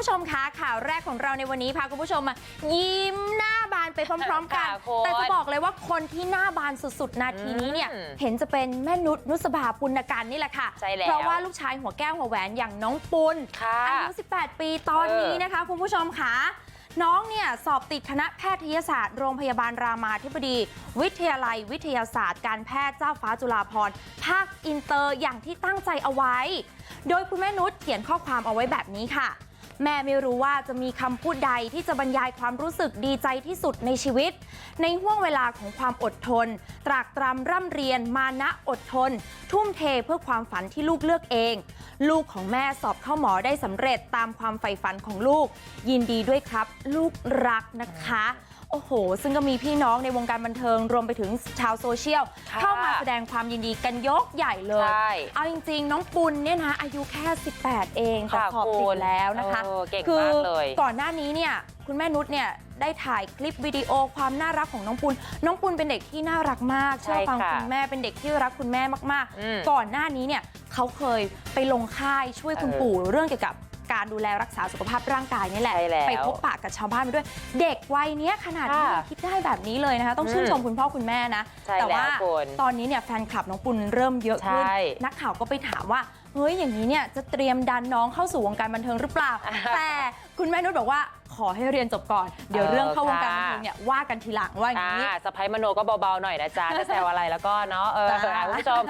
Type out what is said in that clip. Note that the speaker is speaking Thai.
ผู้ชมคะข่าวแรกของเราในวันนี้พาคุณผู้ชมมายิ้มหน้าบานไปพร้อมๆกัน ค่ะคุณแต่จะบอกเลยว่าคนที่หน้าบานสุดๆ นาทีนี้เนี่ย อืมเห็นจะเป็นแม่นุชนุสบาปุณกันนี่แหละค่ะ ใช่แล้วเพราะว่าลูกชายหัวแก้วหัวแหวนอย่างน้องปุณค่ะอายุ 18 ปีตอนนี้นะคะ คุณผู้ชมค่ะน้องเนี่ยสอบติดคณะแพทยศาสตร์โรงพยาบาลรามาธิบดี วิทยาลัยวิทยาศาสตร์การแพทย์เจ้าฟ้าจุฬาภรณ์ภาคอินเตอร์อย่างที่ตั้งใจเอาไว้ โดยคุณแม่นุชเขียนข้อความเอาไว้แบบนี้ค่ะ แม่ไม่รู้ว่าจะมีคำพูดใดที่จะบรรยายความรู้สึกดีใจที่สุดในชีวิต ในห่วงเวลาของความอดทน ตรากตรำร่ำเรียนมานะอดทน ทุ่มเทเพื่อความฝันที่ลูกเลือกเอง ลูกของแม่สอบเข้าหมอได้สำเร็จตามความใฝ่ฝันของลูกยินดีด้วยครับลูกรักนะคะโอ้โห ซึ่งก็มีพี่น้องในวงการบันเทิงรวมไปถึงชาวโซเชียลค่ะเข้ามาแสดงความยินดีกันยกใหญ่เลยใช่เอาจริงๆ น้องปุณเนี่ยนะอายุแค่ 18 เองแต่ค่ะสอบติคุดณแล้วนะคะเออเก่งคืมากเลยก่อนหน้านี้เนี่ยคุณแม่นุชเนี่ยได้ถ่ายคลิปวิดีโอความน่ารักของน้องปุณน้องปุณเป็นเด็กที่น่ารักมากใช่เชื่อฟังค่ะคุณแม่เป็นเด็กที่รักคุณแม่มากอืมๆก่อนหน้านี้เนี่ยเขาเคยไปลงค่ายช่วยคุณเออปู่เรื่องเกี่ยวกับการดูแลรักษาสุขภาพร่างกายนี่แหละใช่แล้วไปพบปะกับชาวบ้านมาด้วย เด็กวัยเนี้ยขนาดนี้ค่ะคิดได้แบบนี้เลยนะคะ ต้องชื่นชมคุณพ่อคุณแม่นะใช่แต่ว่าแล้วคุณตอนนี้เนี่ยแฟนคลับน้องปุณเริ่มเยอะขึ้นใช่นักข่าวก็ไปถามว่า เฮ้ยอย่างนี้เนี่ยจะเตรียมดันน้องเข้าสู่วงการบันเทิงหรือเปล่าอ่าแต่คุณแม่นุชบอกว่าขอให้เรียนจบก่อน เดี๋ยวเออเรื่องเข้าวงการค่ะบันเทิงเนี่ยว่ากันทีหลังว่าอย่างอ่านี้สะพ้ายมโนก็เบาๆหน่อยนะจ๊ะจะแซวอะไรแล้วก็เนาะเออจ้าอะคุณผู้ชม